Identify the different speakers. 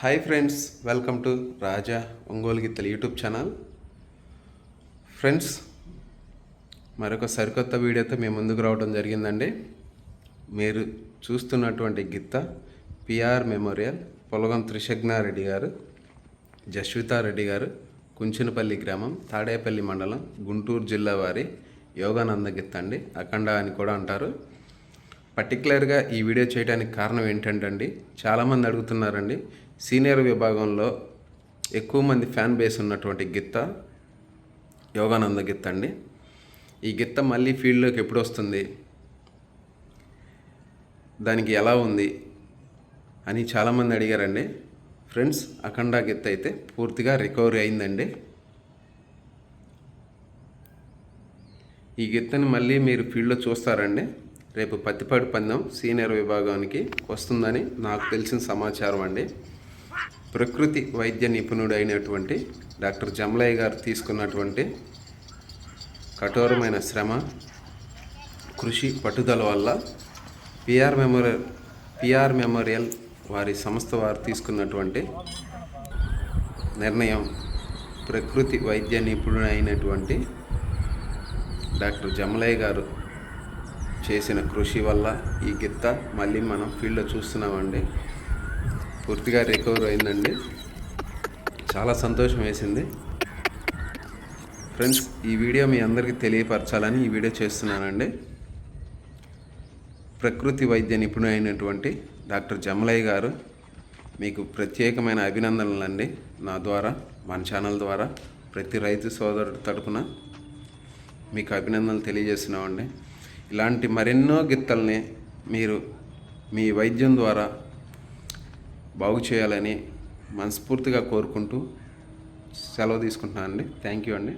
Speaker 1: Hi friends welcome to Raja Ongole గిత్తలు YouTube channel friends మరొక సరికొత్త వీడియోతో మేము ముందుకు రావడం జరిగిందండి. మీరు చూస్తున్నటువంటి గిత్త పిఆర్ మెమోరియల్ పొలగం త్రిశగ్నారెడ్డి గారు జస్వితారెడ్డి గారు కుంచినపల్లి గ్రామం తాడేపల్లి మండలం గుంటూరు జిల్లా వారి యోగానంద గిత్త అండి. అఖండ అని కూడా అంటారు. పర్టికులర్గా ఈ వీడియో చేయడానికి కారణం ఏంటంటే అండి చాలామంది అడుగుతున్నారండి సీనియర్ విభాగంలో ఎక్కువ మంది ఫ్యాన్ బేస్ ఉన్నటువంటి గిత్త యోగానంద గిత్త అండి. ఈ గిత్త మళ్ళీ ఫీల్డ్లోకి ఎప్పుడు వస్తుంది? దానికి ఎలా ఉంది? అని చాలామంది అడిగారండి. ఫ్రెండ్స్ అఖండ గిత్త అయితే పూర్తిగా రికవరీ అయిందండి. ఈ గిత్తని మళ్ళీ మీరు ఫీల్డ్లో చూస్తారండి. రేపు పత్తిపాడు పందెం సీనియర్ విభాగానికి వస్తుందని నాకు తెలిసిన సమాచారం అండి. ప్రకృతి వైద్య నిపుణుడు అయినటువంటి డాక్టర్ జమలయ్య గారు తీసుకున్నటువంటి కఠోరమైన శ్రమ కృషి పట్టుదల వల్ల పిఆర్ మెమోరియల్ పిఆర్ మెమోరియల్ వారి సంస్థ వారు తీసుకున్నటువంటి నిర్ణయం ప్రకృతి వైద్య నిపుణుడు అయినటువంటి డాక్టర్ జమలయ్య గారు చేసిన కృషి వల్ల ఈ గిత్త మళ్ళీ మనం ఫీల్డ్లో చూస్తున్నామండి. పూర్తిగా రికవర్ అయిందండి. చాలా సంతోషం వేసింది. ఫ్రెండ్స్ ఈ వీడియో మీ అందరికీ తెలియపరచాలని ఈ వీడియో చేస్తున్నానండి. ప్రకృతి వైద్య నిపుణులైనటువంటి అయినటువంటి డాక్టర్ జమలయ్య గారు మీకు ప్రత్యేకమైన అభినందనలండి నా ద్వారా మన ఛానల్ ద్వారా ప్రతి రైతు సోదరుడి తరపున మీకు అభినందనలు తెలియజేస్తున్నామండి. ఇలాంటి మరెన్నో గిత్తల్ని మీరు మీ వైద్యం ద్వారా బాగు చేయాలని మనస్ఫూర్తిగా కోరుకుంటూ సెలవు తీసుకుంటున్నాను అండి థ్యాంక్ యూ అండి.